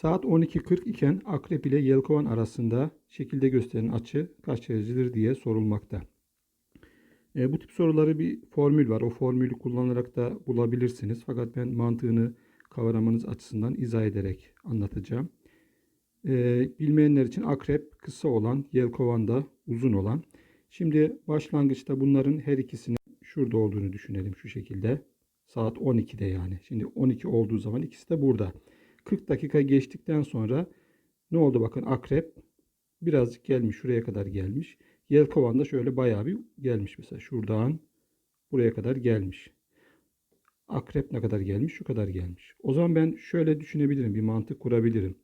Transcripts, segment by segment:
Saat 12.40 iken akrep ile yelkovan arasında şekilde gösterilen açı kaç derecedir diye sorulmakta. E, bu tip soruları bir formül var. O formülü kullanarak da bulabilirsiniz. Fakat ben mantığını kavramanız açısından izah ederek anlatacağım. E, bilmeyenler için akrep kısa olan, yelkovan da uzun olan. Şimdi başlangıçta bunların her ikisinin şurada olduğunu düşünelim şu şekilde. Saat 12'de yani. Şimdi 12 olduğu zaman ikisi de burada. 40 dakika geçtikten sonra ne oldu bakın akrep birazcık gelmiş şuraya kadar gelmiş. Yelkovan da şöyle bayağı bir gelmiş mesela şuradan buraya kadar gelmiş. Akrep ne kadar gelmiş? Şu kadar gelmiş. O zaman ben şöyle düşünebilirim, bir mantık kurabilirim.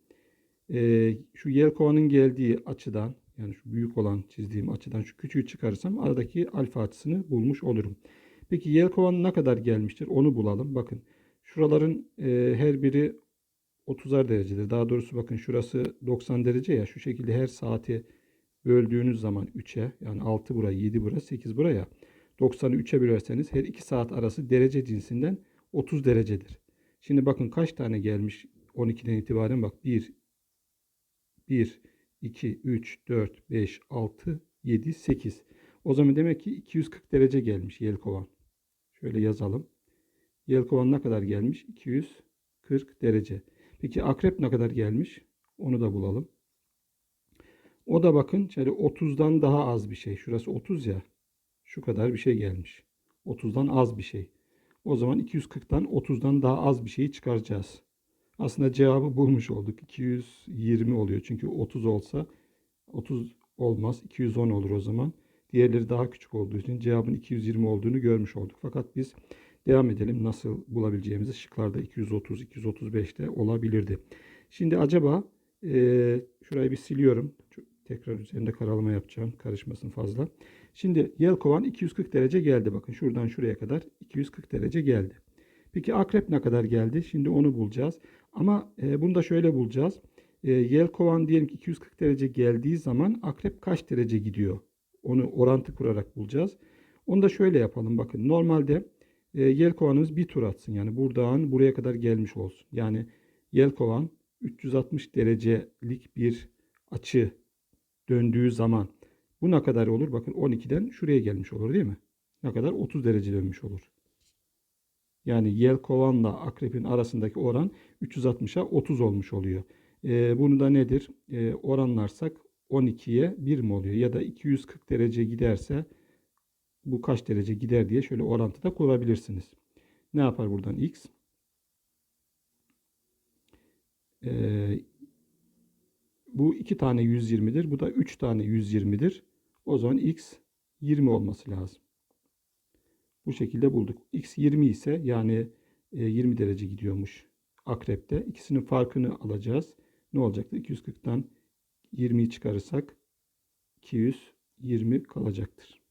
Ee, şu yelkovanın geldiği açıdan yani şu büyük olan çizdiğim açıdan şu küçüğü çıkarırsam aradaki alfa açısını bulmuş olurum. Peki yelkovan ne kadar gelmiştir? Onu bulalım. Bakın şuraların e, her biri 30'ar derecedir. Daha doğrusu bakın şurası 90 derece ya şu şekilde her saati böldüğünüz zaman 3'e yani 6 bura 7 bura 8 buraya 90'ı 3'e bölerseniz her 2 saat arası derece cinsinden 30 derecedir. Şimdi bakın kaç tane gelmiş 12'den itibaren bak 1 1 2 3 4 5 6 7 8 o zaman demek ki 240 derece gelmiş yelkovan. Şöyle yazalım. Yelkovan ne kadar gelmiş? 240 derece. Peki akrep ne kadar gelmiş? Onu da bulalım. O da bakın şöyle 30'dan daha az bir şey. Şurası 30 ya. Şu kadar bir şey gelmiş. 30'dan az bir şey. O zaman 240'tan 30'dan daha az bir şeyi çıkaracağız. Aslında cevabı bulmuş olduk. 220 oluyor. Çünkü 30 olsa 30 olmaz. 210 olur o zaman. Diğerleri daha küçük olduğu için cevabın 220 olduğunu görmüş olduk. Fakat biz devam edelim. Nasıl bulabileceğimizi şıklarda 230, 235'te olabilirdi. Şimdi acaba e, şurayı bir siliyorum. Tekrar üzerinde karalama yapacağım. Karışmasın fazla. Şimdi yelkovan 240 derece geldi. Bakın şuradan şuraya kadar 240 derece geldi. Peki akrep ne kadar geldi? Şimdi onu bulacağız. Ama e, bunu da şöyle bulacağız. E, yelkovan diyelim ki 240 derece geldiği zaman akrep kaç derece gidiyor? Onu orantı kurarak bulacağız. Onu da şöyle yapalım. Bakın normalde e, yelkovanımız bir tur atsın. Yani buradan buraya kadar gelmiş olsun. Yani yelkovan 360 derecelik bir açı döndüğü zaman bu ne kadar olur? Bakın 12'den şuraya gelmiş olur değil mi? Ne kadar? 30 derece dönmüş olur. Yani yelkovanla akrepin arasındaki oran 360'a 30 olmuş oluyor. E, bunu da nedir? E, oranlarsak 12'ye 1 mi oluyor? Ya da 240 derece giderse bu kaç derece gider diye şöyle orantıda kurabilirsiniz. Ne yapar buradan x? Ee, bu 2 tane 120'dir. Bu da 3 tane 120'dir. O zaman x 20 olması lazım. Bu şekilde bulduk. x 20 ise yani 20 derece gidiyormuş akrepte. İkisinin farkını alacağız. Ne olacaktı? 240'tan 20'yi çıkarırsak 220 kalacaktır.